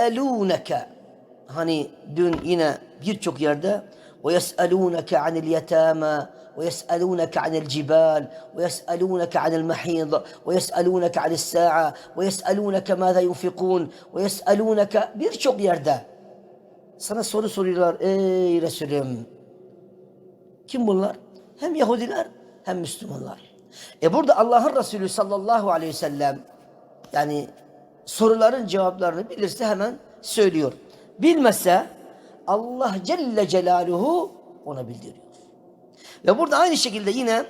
yes'elûneke hani dün yine birçok yerde ve yes'elûneke anil yetâmâ yes'elûneke anil mahîd ve yes'elûneke anil sâ'a ve yes'elûneke mâzâ yunfikûn ve yes'elûneke birçok yerde sana soru soruyorlar ey Resulüm. Kim bunlar? Hem Yahudiler hem Müslümanlar. E burada Allah'ın Resulü sallallahu aleyhi ve sellem yani soruların cevaplarını bilirse hemen söylüyor. Bilmezse Allah Celle Celaluhu ona bildiriyor. Ve burada aynı şekilde yine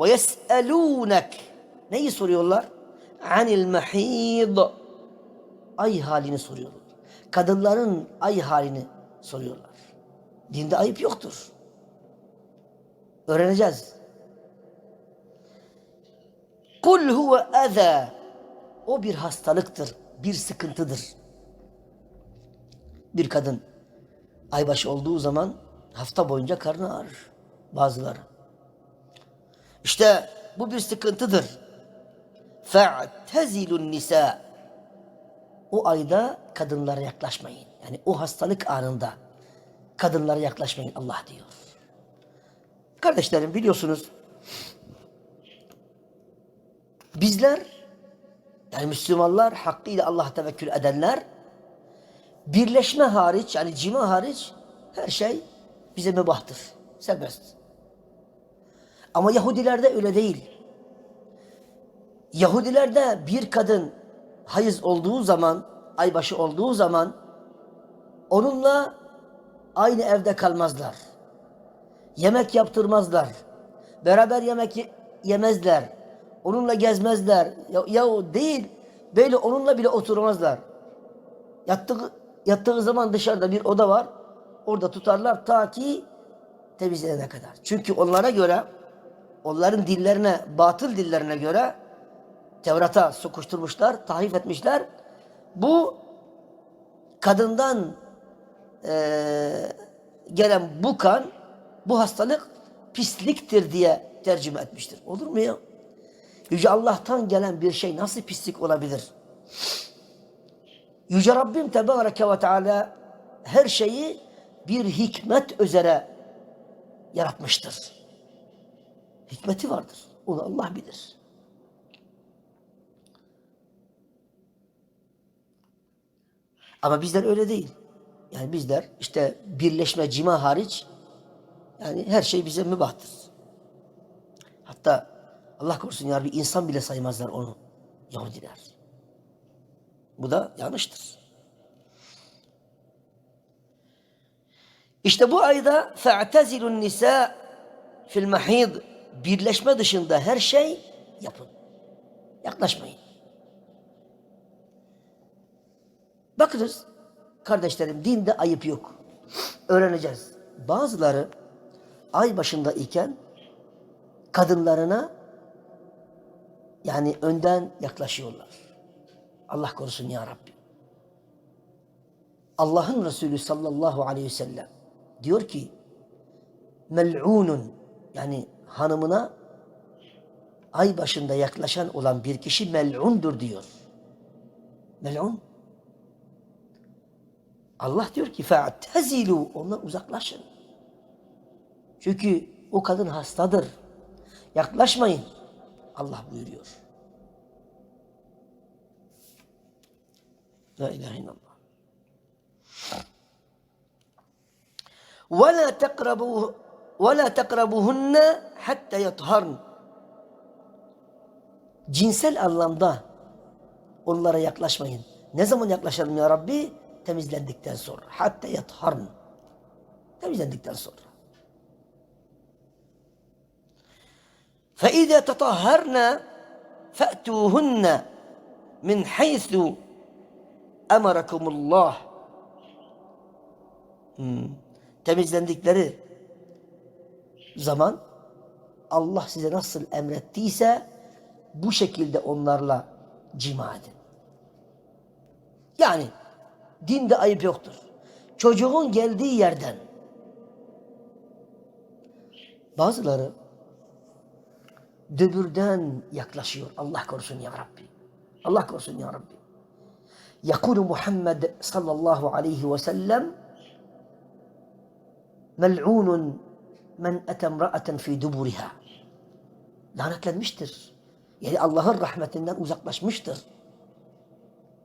ve neyi soruyorlar? Anil mahîd ay halini soruyorlar. Kadınların ay halini soruyorlar. Dinde ayıp yoktur. Öğreneceğiz. Kul huve eza. O bir hastalıktır, bir sıkıntıdır. Bir kadın aybaşı olduğu zaman hafta boyunca karnı ağrır bazıları. İşte bu bir sıkıntıdır. Fe'tezilun nisa. O ayda kadınlara yaklaşmayın. Yani o hastalık anında kadınlara yaklaşmayın Allah diyor. Kardeşlerim biliyorsunuz bizler yani Müslümanlar hakkıyla Allah'a tevekkül edenler birleşme hariç yani cima hariç her şey bize mübahtır. Serbest. Ama Yahudilerde öyle değil. Yahudilerde bir kadın hayız olduğu zaman, aybaşı olduğu zaman onunla aynı evde kalmazlar. Yemek yaptırmazlar. Beraber yemek ye- yemezler. Onunla gezmezler. Ya, ya değil. Böyle onunla bile oturmazlar. Yattığı, yattığı zaman dışarıda bir oda var. Orada tutarlar ta ki temizlenene kadar. Çünkü onlara göre onların dillerine, batıl dillerine göre Tevrat'a sokuşturmuşlar, tahrif etmişler. Bu kadından eee, gelen bu kan, bu hastalık pisliktir diye tercüme etmiştir. Olur mu ya? Yüce Allah'tan gelen bir şey nasıl pislik olabilir? Yüce Rabbim Tebareke ve Teala her şeyi bir hikmet üzere yaratmıştır. Hikmeti vardır. Onu Allah bilir. Ama bizler öyle değil. Yani bizler işte birleşme cima hariç yani her şey bize mübahtır. Hatta Allah korusun ya bir insan bile saymazlar onu Yahudiler. Bu da yanlıştır. İşte bu ayda fe'tezilun nisa fil mahid birleşme dışında her şey yapın. Yaklaşmayın. Bakınız kardeşlerim dinde ayıp yok. Öğreneceğiz. Bazıları ay başında iken kadınlarına yani önden yaklaşıyorlar. Allah korusun ya Rabbi. Allah'ın Resulü sallallahu aleyhi ve sellem diyor ki mel'unun yani hanımına ay başında yaklaşan olan bir kişi mel'undur diyor. Mel'un. Allah diyor ki fe'tezilu ondan uzaklaşın. Çünkü o kadın hastadır. Yaklaşmayın. Allah buyuruyor. La ilahe illallah. ولا تقربوا ولا تقربوهن حتى يطهرن cinsel anlamda onlara yaklaşmayın. Ne zaman yaklaşalım ya Rabbi? Temizlendikten sonra. Hatta yatharn. Temizlendikten sonra. فإذا تطهرن فأتوهن من حيث أمركم الله Hmm. Temizlendikleri zaman Allah size nasıl emrettiyse bu şekilde onlarla cima edin. Yani dinde ayıp yoktur. Çocuğun geldiği yerden bazıları دبردان يكلاشيور الله كورسون يا ربي. الله كورسون يا ربي. يقول محمد صلى الله عليه وسلم ملعون من أتى امرأة في دبرها. لعنت لن مشتر. يعني الله الرحمة لن أزقبش مشتر.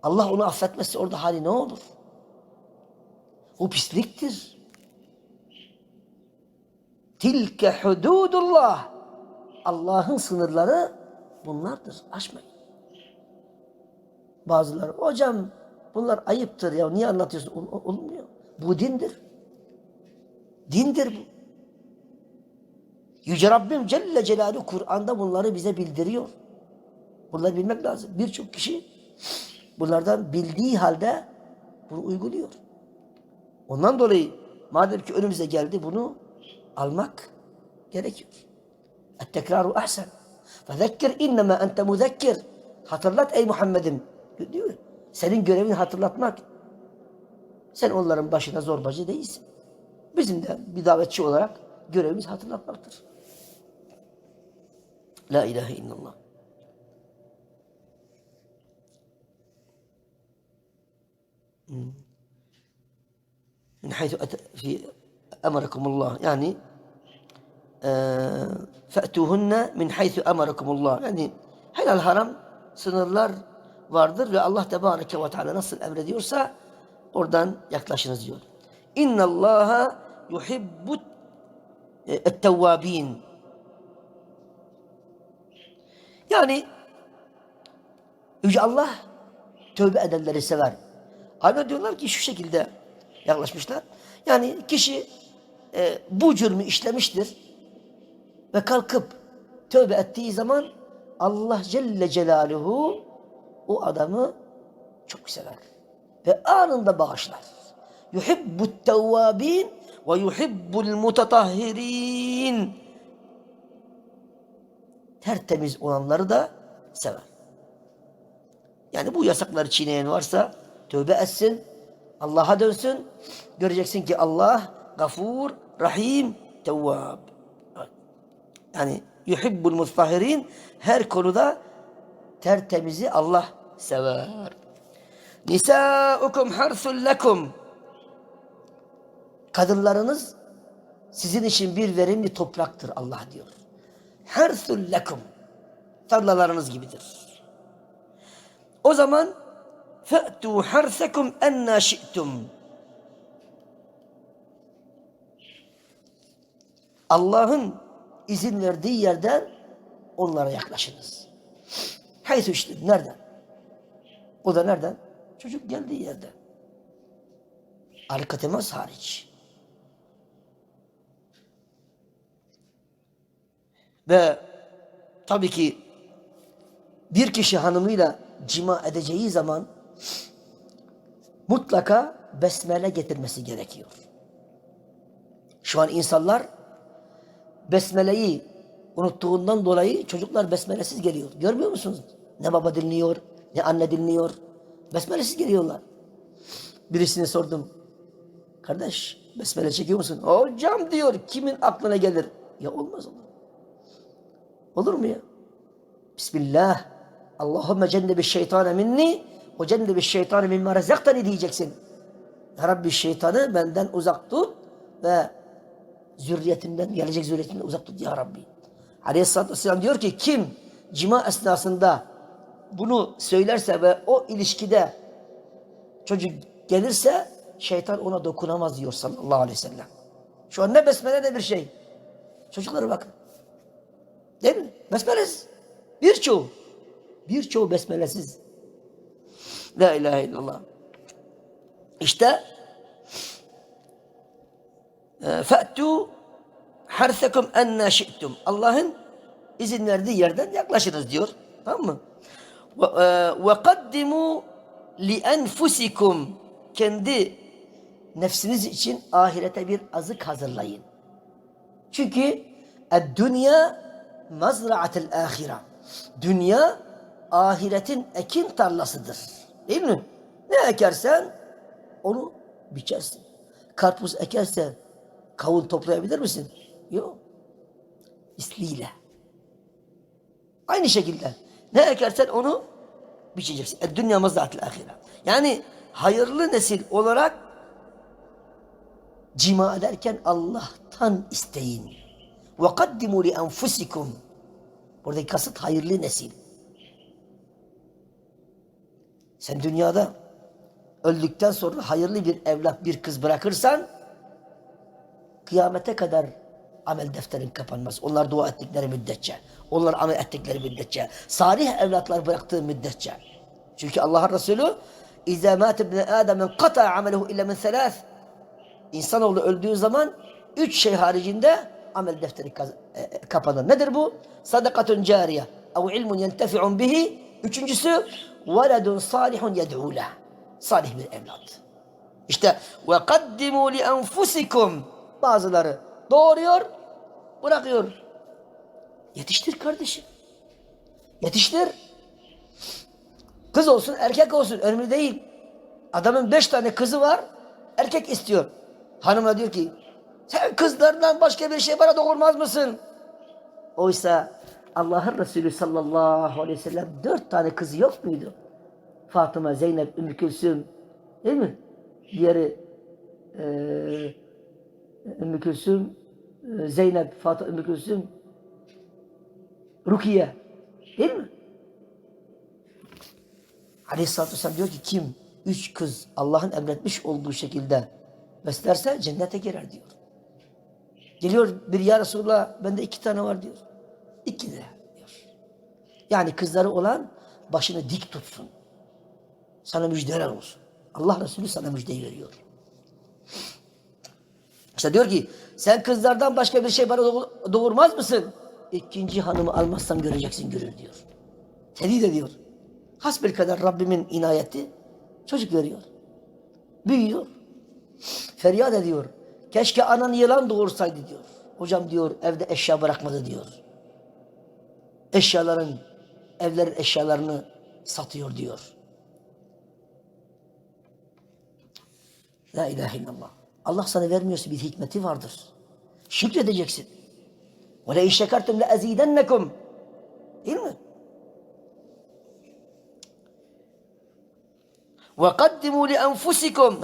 الله أنا أفت مس أرض حالي نوضف وبسليكتر تلك حدود الله. Allah'ın sınırları bunlardır. Aşmayın. Bazıları hocam bunlar ayıptır ya niye anlatıyorsun? Ol- ol- Olmuyor. Bu dindir. Dindir bu. Yüce Rabbim Celle Celaluhu Kur'an'da bunları bize bildiriyor. Bunları bilmek lazım. Birçok kişi bunlardan bildiği halde bunu uyguluyor. Ondan dolayı madem ki önümüze geldi bunu almak gerekiyor. Et-tekraru ahsen. Fezekkir innema ente muzekkir. Hatırlat ey Muhammed'im. Diyor. Senin görevin hatırlatmak. Sen onların başına zorbacı değilsin. Bizim de bir davetçi olarak görevimiz hatırlatmaktır. La ilahe illallah. من حيث أت... في أمركم الله يعني fe'tuhunne min haythu emarakumullah. Yani helal haram sınırlar vardır ve Allah Tebareke ve Teala nasıl emrediyorsa oradan yaklaşınız diyor. İnna Allaha yuhibbu ettevvabin. Yani Yüce Allah tövbe edenleri sever. Hala diyorlar ki şu şekilde yaklaşmışlar. Yani kişi e, bu cürmü işlemiştir ve kalkıp tövbe ettiği zaman Allah Celle Celaluhu o adamı çok sever ve anında bağışlar. Yuhibbut tevvabin ve yuhibbul mutatahhirin. Tertemiz olanları da sever. Yani bu yasakları çiğneyen varsa tövbe etsin, Allah'a dönsün. Göreceksin ki Allah gafur, rahim, tevvab. Yani yuhibbul mutahhirin her konuda tertemizi Allah sever. Nisaukum harsul lekum. Kadınlarınız sizin için bir verimli topraktır Allah diyor. Harsul lekum. Tarlalarınız gibidir. O zaman fe'tu harsekum enna şi'tum. Allah'ın izin verdiği yerden onlara yaklaşınız. Haythu işte nereden? O da nereden? Çocuk geldiği yerden. Arka temas hariç. Ve tabii ki bir kişi hanımıyla cima edeceği zaman mutlaka besmele getirmesi gerekiyor. Şu an insanlar besmeleyi unuttuğundan dolayı çocuklar besmelesiz geliyor. Görmüyor musunuz? Ne baba dinliyor, ne anne dinliyor. Besmelesiz geliyorlar. Birisine sordum. Kardeş besmele çekiyor musun? Hocam diyor kimin aklına gelir? Ya olmaz olur. Olur mu ya? Bismillah. Allahümme cennebi şeytane minni ve cennebi şeytane mimma rezaktani diyeceksin. Ya Rabbi şeytanı benden uzak tut ve zürriyetimden, gelecek zürriyetimden uzak tut ya Rabbi. Aleyhisselatü Vesselam diyor ki kim cima esnasında bunu söylerse ve o ilişkide çocuk gelirse şeytan ona dokunamaz diyor sallallahu aleyhi ve sellem. Şu an ne besmele ne bir şey. Çocuklara bakın. Değil mi? Besmelesiz. Birçoğu. Birçoğu besmelesiz. La ilahe illallah. İşte fe'tu harsekum enne şi'tum. Allah'ın izin verdiği yerden yaklaşınız diyor. Tamam mı? Ve kaddimu li enfusikum. Kendi nefsiniz için ahirete bir azık hazırlayın. Çünkü dünya mazraatel ahire. Dünya ahiretin ekin tarlasıdır. Değil mi? Ne ekersen onu biçersin. Karpuz ekersen kavun toplayabilir misin? Yok. İsliyle. Aynı şekilde ne ekersen onu biçeceksin. E, dünya mazdatil ahire. Yani hayırlı nesil olarak cima ederken Allah'tan isteyin. Li enfusikum. Buradaki kasıt hayırlı nesil. Sen dünyada öldükten sonra hayırlı bir evlat, bir kız bırakırsan kıyamete kadar amel defterin kapanmaz. Onlar dua ettikleri müddetçe. Onlar amel ettikleri müddetçe. Salih evlatlar bıraktığı müddetçe. Çünkü Allah'ın Resulü İzâ mât ibn Âdemen kata ameluhu illa min selâth. İnsanoğlu öldüğü zaman üç şey haricinde amel defteri e, e, kapanır. Nedir bu? Sadakatun cariye. Ev ilmun yentefi'un bihi. Üçüncüsü veledun salihun leh. Salih bir evlat. İşte ve kaddimu li. Bazıları doğuruyor, bırakıyor. Yetiştir kardeşim. Yetiştir. Kız olsun, erkek olsun önemli değil. Adamın beş tane kızı var, erkek istiyor. Hanımla diyor ki, sen kızlardan başka bir şey bana doğurmaz mısın? Oysa Allah'ın Resulü sallallahu aleyhi ve sellem dört tane kızı yok muydu? Fatıma, Zeynep, Ümmü Külsüm, değil mi? Diğeri eee Ümmü Külsüm, e, Zeynep, Fatıma, Ümmü Külsüm, Rukiye. Değil mi? Aleyhisselatü Vesselam diyor ki kim üç kız Allah'ın emretmiş olduğu şekilde beslerse cennete girer diyor. Geliyor bir ya Resulullah bende iki tane var diyor. İki de diyor. Yani kızları olan başını dik tutsun. Sana müjdeler olsun. Allah Resulü sana müjdeyi veriyor. İşte diyor ki sen kızlardan başka bir şey bana doğ- doğurmaz mısın? İkinci hanımı almazsam göreceksin görür diyor. Tehdit ediyor. Hasbel kadar Rabbimin inayeti çocuk veriyor. Büyüyor. Feryat ediyor. Keşke anan yılan doğursaydı diyor. Hocam diyor evde eşya bırakmadı diyor. Eşyaların, evlerin eşyalarını satıyor diyor. La ilahe illallah. Allah sana vermiyorsa bir hikmeti vardır. Şükredeceksin. Şekertum le ezidennekum. Değil mi? Li enfusikum.